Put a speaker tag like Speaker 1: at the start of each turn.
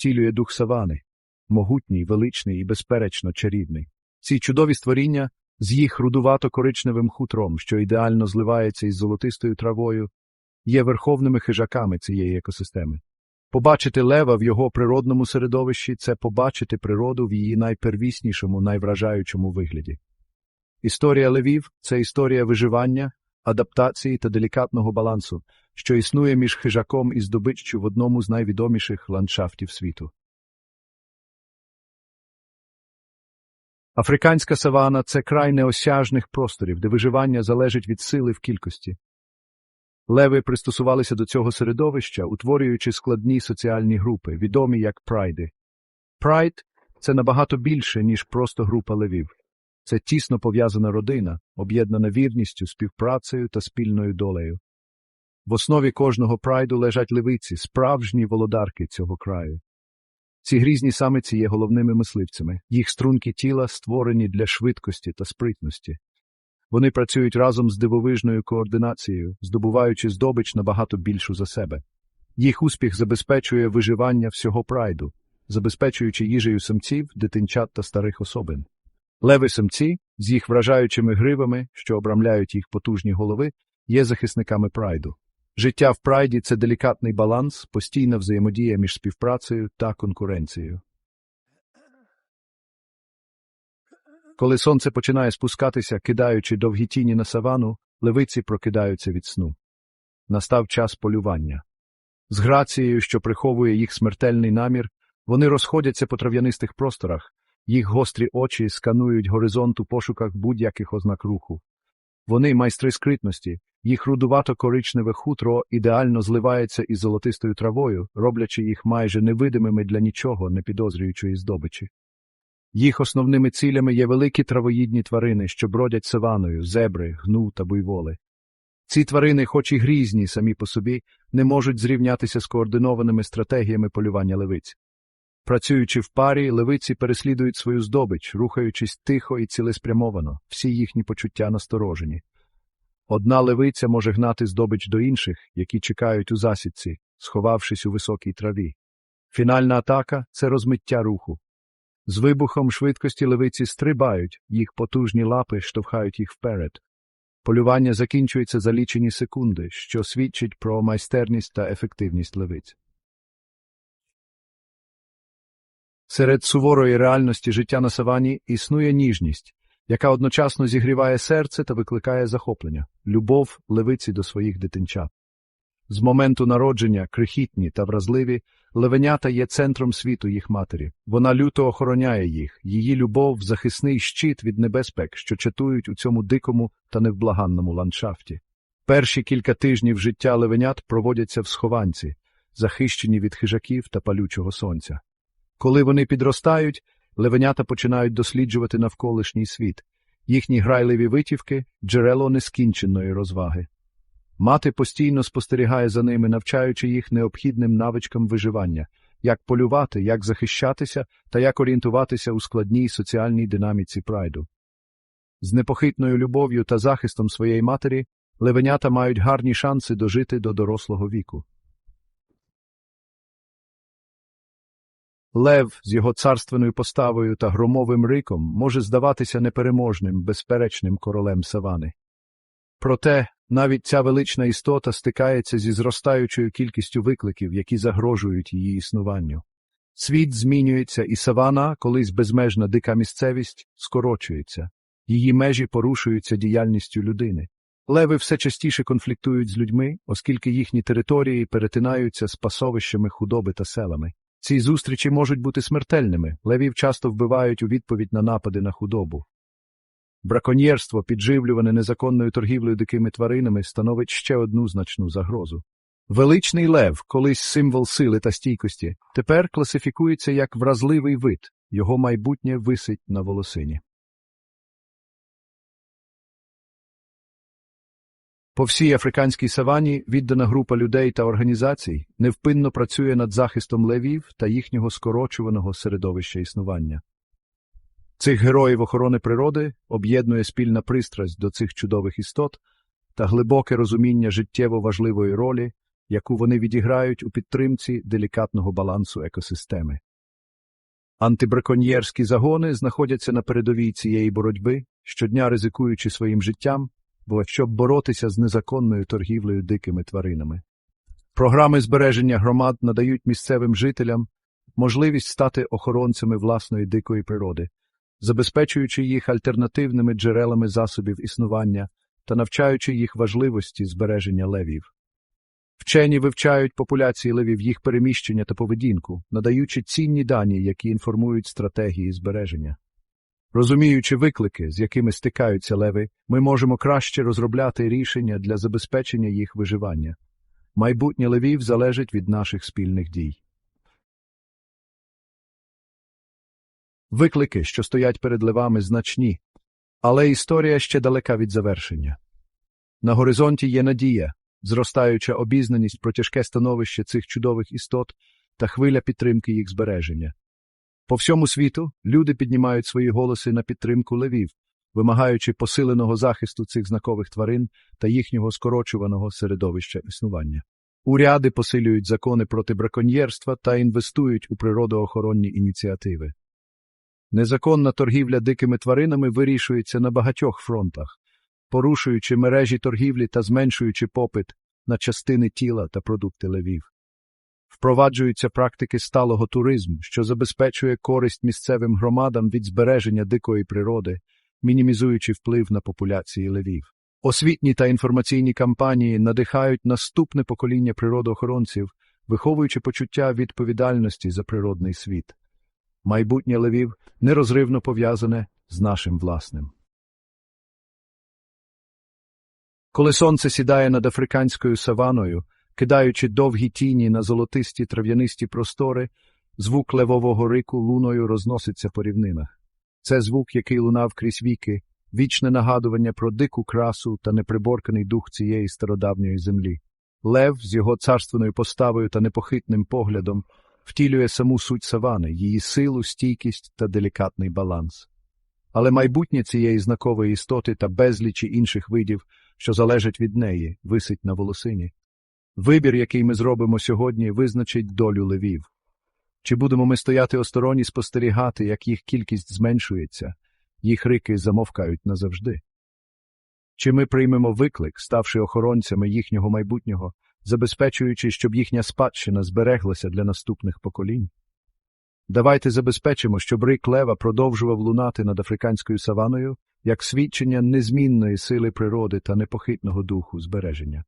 Speaker 1: втілює дух савани, могутній, величний і безперечно чарівний. Ці чудові створіння з їх рудувато-коричневим хутром, що ідеально зливається із золотистою травою, є верховними хижаками цієї екосистеми. Побачити лева в його природному середовищі це побачити природу в її найпервіснішому, найвражаючому вигляді. Історія левів це історія виживання, адаптації та делікатного балансу, що існує між хижаком і здобиччю в одному з найвідоміших ландшафтів світу. Африканська савана це край неосяжних просторів, де виживання залежить від сили в кількості. Леви пристосувалися до цього середовища, утворюючи складні соціальні групи, відомі як прайди. Прайд це набагато більше, ніж просто група левів. Це тісно пов'язана родина, об'єднана вірністю, співпрацею та спільною долею. В основі кожного прайду лежать левиці, справжні володарки цього краю. Ці грізні самиці є головними мисливцями, їх струнки тіла створені для швидкості та спритності. Вони працюють разом з дивовижною координацією, здобуваючи здобич набагато більшу за себе. Їх успіх забезпечує виживання всього прайду, забезпечуючи їжею самців, дитинчат та старих особин. Леви самці з їх вражаючими гривами, що обрамляють їх потужні голови, є захисниками прайду. Життя в прайді це делікатний баланс, постійна взаємодія між співпрацею та конкуренцією. Коли сонце починає спускатися, кидаючи довгі тіні на савану, левиці прокидаються від сну. Настав час полювання. З грацією, що приховує їх смертельний намір, вони розходяться по трав'янистих просторах, їх гострі очі сканують горизонт у пошуках будь-яких ознак руху. Вони майстри скритності, їх рудувато-коричневе хутро ідеально зливається із золотистою травою, роблячи їх майже невидимими для нічого, не підозрюючої здобичі. Їх основними цілями є великі травоїдні тварини, що бродять саваною, зебри, гну та буйволи. Ці тварини, хоч і грізні самі по собі, не можуть зрівнятися з координованими стратегіями полювання левиць. Працюючи в парі, левиці переслідують свою здобич, рухаючись тихо і цілеспрямовано, всі їхні почуття насторожені. Одна левиця може гнати здобич до інших, які чекають у засідці, сховавшись у високій траві. Фінальна атака це розмиття руху. З вибухом швидкості левиці стрибають, їх потужні лапи штовхають їх вперед. Полювання закінчується за лічені секунди, що свідчить про майстерність та ефективність левиць. Серед суворої реальності життя на савані існує ніжність, яка одночасно зігріває серце та викликає захоплення, любов левиці до своїх дитинчат. З моменту народження, крихітні та вразливі, левенята є центром світу їх матері. Вона люто охороняє їх, її любов захисний щит від небезпек, що чатують у цьому дикому та невблаганному ландшафті. Перші кілька тижнів життя левенят проводяться в схованці, захищені від хижаків та палючого сонця. Коли вони підростають, левенята починають досліджувати навколишній світ, їхні грайливі витівки джерело нескінченної розваги. Мати постійно спостерігає за ними, навчаючи їх необхідним навичкам виживання, як полювати, як захищатися та як орієнтуватися у складній соціальній динаміці прайду. З непохитною любов'ю та захистом своєї матері левенята мають гарні шанси дожити до дорослого віку. Лев з його царственною поставою та громовим риком може здаватися непереможним, безперечним королем савани. Проте навіть ця велична істота стикається зі зростаючою кількістю викликів, які загрожують її існуванню. Світ змінюється, і савана, колись безмежна дика місцевість, скорочується, її межі порушуються діяльністю людини. Леви все частіше конфліктують з людьми, оскільки їхні території перетинаються з пасовищами худоби та селами. Ці зустрічі можуть бути смертельними, левів часто вбивають у відповідь на напади на худобу. Браконьєрство, підживлюване незаконною торгівлею дикими тваринами, становить ще одну значну загрозу. Величний лев, колись символ сили та стійкості, тепер класифікується як вразливий вид, його майбутнє висить на волосині. По всій африканській савані віддана група людей та організацій невпинно працює над захистом левів та їхнього скорочуваного середовища існування. Цих героїв охорони природи об'єднує спільна пристрасть до цих чудових істот та глибоке розуміння життєво важливої ролі, яку вони відіграють у підтримці делікатного балансу екосистеми. Антибраконьєрські загони знаходяться на передовій цієї боротьби, щодня ризикуючи своїм життям, щоб боротися з незаконною торгівлею дикими тваринами. Програми збереження громад надають місцевим жителям можливість стати охоронцями власної дикої природи, забезпечуючи їх альтернативними джерелами засобів існування та навчаючи їх важливості збереження левів. Вчені вивчають популяції левів, їх переміщення та поведінку, надаючи цінні дані, які інформують стратегії збереження. Розуміючи виклики, з якими стикаються леви, ми можемо краще розробляти рішення для забезпечення їх виживання. Майбутнє левів залежить від наших спільних дій. Виклики, що стоять перед левами, значні, але історія ще далека від завершення. На горизонті є надія, зростаюча обізнаність про тяжке становище цих чудових істот та хвиля підтримки їх збереження. По всьому світу люди піднімають свої голоси на підтримку левів, вимагаючи посиленого захисту цих знакових тварин та їхнього скорочуваного середовища існування. Уряди посилюють закони проти браконьєрства та інвестують у природоохоронні ініціативи. Незаконна торгівля дикими тваринами вирішується на багатьох фронтах, порушуючи мережі торгівлі та зменшуючи попит на частини тіла та продукти левів. Впроваджуються практики сталого туризму, що забезпечує користь місцевим громадам від збереження дикої природи, мінімізуючи вплив на популяції левів. Освітні та інформаційні кампанії надихають наступне покоління природоохоронців, виховуючи почуття відповідальності за природний світ. Майбутнє левів нерозривно пов'язане з нашим власним. Коли сонце сідає над африканською саваною, кидаючи довгі тіні на золотисті трав'янисті простори, звук левового рику луною розноситься по рівнинах. Це звук, який лунав крізь віки, вічне нагадування про дику красу та неприборканий дух цієї стародавньої землі. Лев з його царственною поставою та непохитним поглядом втілює саму суть савани, її силу, стійкість та делікатний баланс. Але майбутнє цієї знакової істоти та безлічі інших видів, що залежать від неї, висить на волосині. Вибір, який ми зробимо сьогодні, визначить долю левів. Чи будемо ми стояти осторонь і спостерігати, як їх кількість зменшується, їх рики замовкають назавжди? Чи ми приймемо виклик, ставши охоронцями їхнього майбутнього, забезпечуючи, щоб їхня спадщина збереглася для наступних поколінь? Давайте забезпечимо, щоб рик лева продовжував лунати над африканською саваною як свідчення незмінної сили природи та непохитного духу збереження.